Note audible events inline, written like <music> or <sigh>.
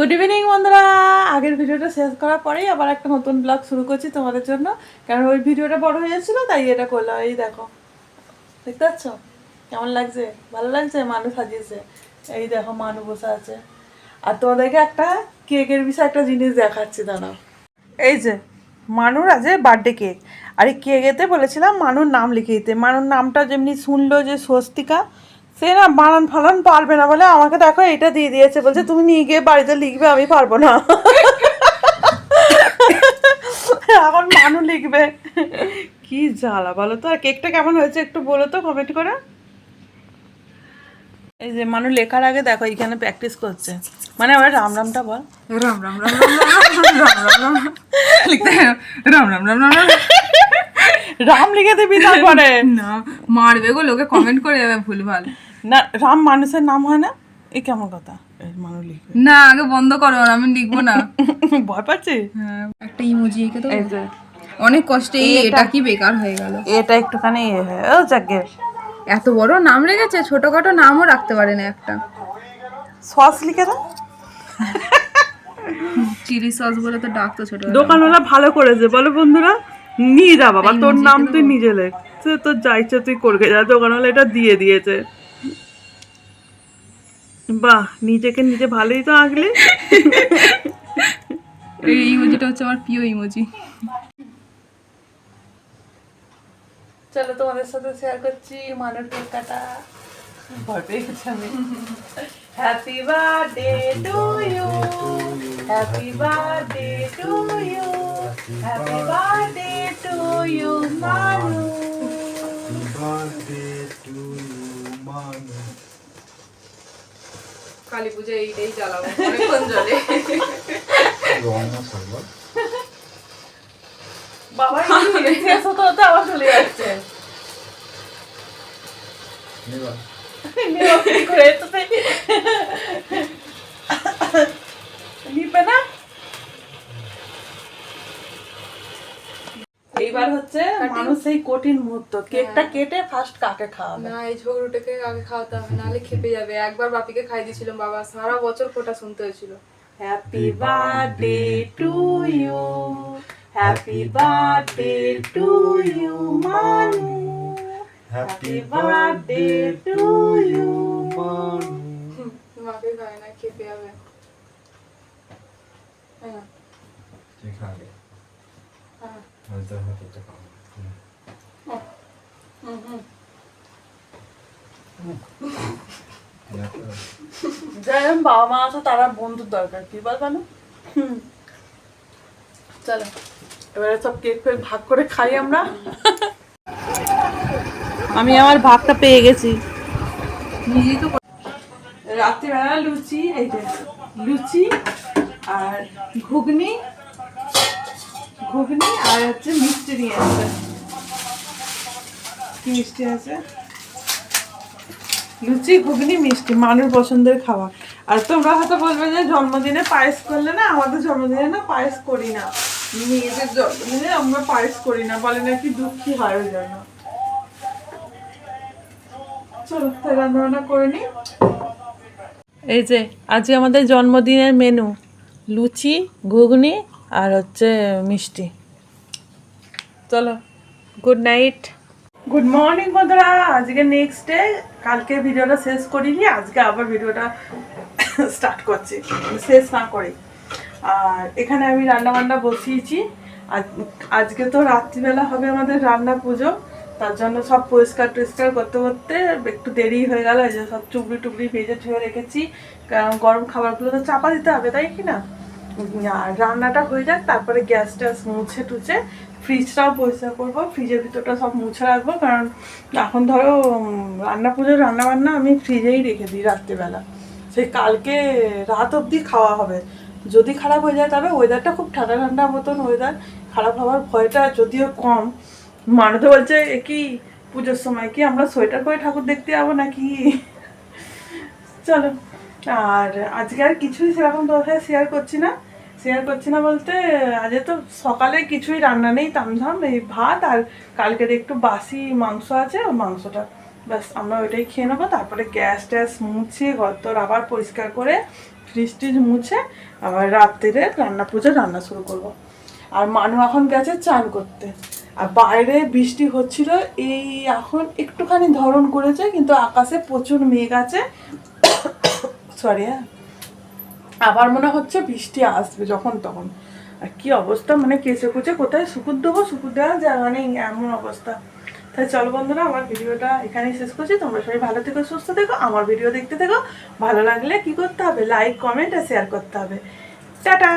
Good evening বন্ধুরা। আগের ভিডিওটা শেষ করার পরেই আবার একটা নতুন ব্লগ শুরু করছি তোমাদের জন্য। কারণ ওই ভিডিওটা বড় হয়ে তাই এটা করলাম। এই দেখো, দেখতে পাচ্ছ? কেমন লাগছে? ভালো লাগছে? মানুষ সাজিয়েছে। এই দেখো, মানু বসে আছে। আর তোমাদেরকে একটা কেকের বিষয়ে একটা জিনিস দেখাচ্ছি, দাঁড়াও। এই যে, মানুর আছে বার্থডে কেক আর এই কেকেতে বলেছিলাম, মানুর নাম লিখে দিতে। মানুর নামটা যেমনি শুনলো যে স্বস্তিকা সে না বানান ফানান পারবে না বলে আমাকে দেখো এটা দিয়ে দিয়েছে বলছে তুমি নিয়ে গিয়ে বাড়িতে লিখবে আমি পারব না এখন মানু লিখবে কি জ্বালা বলো তো আর কেকটা কেমন হয়েছে একটু বলো তো কমেন্ট করে এই যে মানু লেখার আগে দেখো এখানে প্র্যাকটিস করছে মানে আবার রাম রামটা বল রাম রাম রাম রাম রাম রাম রাম লিখতে রাম রাম রাম রাম রাম লিখে দেবি তারপরে না মারবে গো লোকে কমেন্ট করে যাবে ভুলভাল না রাম মানুষের নাম হয় না? এই কেমন কথা? লিখবে। না আগে বন্ধ করো আমি লিখব না। <laughs> ভয় পাচ্ছি? হ্যাঁ একটা ইমোজি এঁকে তো অনেক কষ্টে এটা কি বেকার হয়ে গেল। এটা একটুখানি ইয়ে হয়। ও যাকে। এত বড় নাম রেখেছে? ছোটখাটো নামও রাখতে পারে না একটা। সস লিখে দাও। চিলি সস বলে তো ডাকতো ছোট দোকানওয়ালা ভালো করেছে। বলো বন্ধুরা নিয়ে যা বাবা তোর নাম তুই নিজে লেখ। সে তোর যা ইচ্ছে তুই করবে। যা দোকানওয়ালা এটা দিয়ে দিয়েছে। বাহ নিজেকে নিজে ভালোই তো আঁকলি এই ইমোজিটা হচ্ছে আমার প্রিয় ইমোজি চলো তোমাদের সাথে শেয়ার করছি মানের কেক কাটা ভয় পেয়ে গেছি আমি। Happy birthday to you happy birthday to you happy birthday to you Manu birthday to you, Manu. Kali Puja এইটাই জ্বালাবো অনেকক্ষণ জলে বাবা শেষ হতে হতে আবার চলে যাচ্ছে। নেবা নিও করে তো নিবে না এইবার হচ্ছে মানুষ এই কঠিন মুহূর্ত কেকটা কেটে ফার্স্ট কাকে খাওয়াবে? না এই ঝগড়ুটাকে আগে খাওয়াতে হবে? নাহলে খেপে যাবে। একবার বাপিকে খাই দিয়েছিলাম বাবা সারা বছর ফোটা শুনতে হয়েছিল। Happy birthday to you happy birthday to you Manu happy birthday to you. মাকে খায় না খেপে যাবে। হ্যাঁ। যাই বাবা মা আছে, তারা বন্ধুর দরকার, কি বল বানু চলো, এবারে সব কেক ফেক ভাগ করে খাই আমরা। আমি আমার ভাগটা পেয়ে গেছি। নিজেই তো রাত্রিবেলা লুচি, এই যে লুচি আর ঘুগনি ঘুগনি আর হচ্ছে মিষ্টি নিয়ে আসবে। কি মিষ্টি আছে? লুচি, ঘুগনি, মিষ্টি মানুষ পছন্দের খাবার। আর তোমরা হয়তো বলবে যে জন্মদিনে পায়েস করলে না, আমাদের জন্মদিনে না পায়েস করি না। মেয়েদের জন্মদিনে আমরা পায়েস করি না, বলে নাকি দুঃখী হয় ওই জন্য। চলো তাই করে নিই এই যে, আজকে আমাদের জন্মদিনের মেনু লুচি, ঘুগনি আর হচ্ছে মিষ্টি। চলো গুড নাইট গুড মর্নিং বন্ধুরা। আজকে নেক্সট ডে কালকে ভিডিওটা শেষ করিনি, আজকে আবার ভিডিওটা স্টার্ট করছি। শেষ না করে। আর এখানে আমি রান্না বান্না বসিয়েছি। আজ- আজকে তো রাত্রিবেলা হবে আমাদের রান্না পুজো। তার জন্য সব পরিষ্কার টরিষ্কার করতে করতে একটু দেরি হয়ে গেল, এই যে সব চুবড়ি টুবড়ি ভেজে ধুয়ে রেখেছি। কারণ গরম খাবারগুলো তো চাপা দিতে হবে, তাই কি না? রান্নাটা হয়ে যাক, তারপরে গ্যাস ট্যাস মুছে টুছে ফ্রিজটাও পরিষ্কার করব ফ্রিজের ভিতরটা সব মুছে রাখব, কারণ এখন ধরো রান্না পুজোর রান্না বান্না আমি ফ্রিজেই রেখে দিই রাত্রিবেলা। সেই কালকে রাত অবধি খাওয়া হবে। যদি খারাপ হয়ে যায় তবে ওয়েদারটা খুব ঠান্ডা ঠান্ডা মতন ওয়েদার খারাপ হওয়ার ভয়টা যদিও কম। মানুষ বলছে কি পুজোর সময় কি আমরা সোয়েটার পরে ঠাকুর দেখতে যাব নাকি? চলো। আর আজকে আর কিছুই সেরকম তোমার সাথে শেয়ার করছি না। শেয়ার করছি না বলতে আজ তো সকালে কিছুই রান্না নেই, তামঝাম এই ভাত আর কালকের একটু বাসি মাংস আছে মাংসটা। ব্যাস, আমরা ওইটাই খেয়ে নেব। তারপরে গ্যাস ট্যাস মুছে, ঘর আবার পরিষ্কার করে ফ্রিজ টিজ মুছে আবার রাত্রিরে রান্না পুজো রান্না শুরু করব। আর মানু এখন গেছে চান করতে। আর বাইরে বৃষ্টি হচ্ছিল, এই এখন একটুখানি ধরন করেছে, কিন্তু আকাশে প্রচুর মেঘ আছে। সরি হ্যাঁ। আবার মনে হচ্ছে বৃষ্টি আসবে যখন তখন। আর কি অবস্থা? মানে কেচে কুচে কোথায়? শুকুর দেবো? শুকুর দেওয়া যায় মানে এমন অবস্থা। তাই চলো বন্ধুরা, আমার ভিডিওটা এখানেই শেষ করছি। তোমরা সবাই ভালো থেকো, সুস্থ থেকো, আমার ভিডিও দেখতে থেকো। ভালো লাগলে কি করতে হবে? লাইক কমেন্ট আর শেয়ার করতে হবে। টাটা!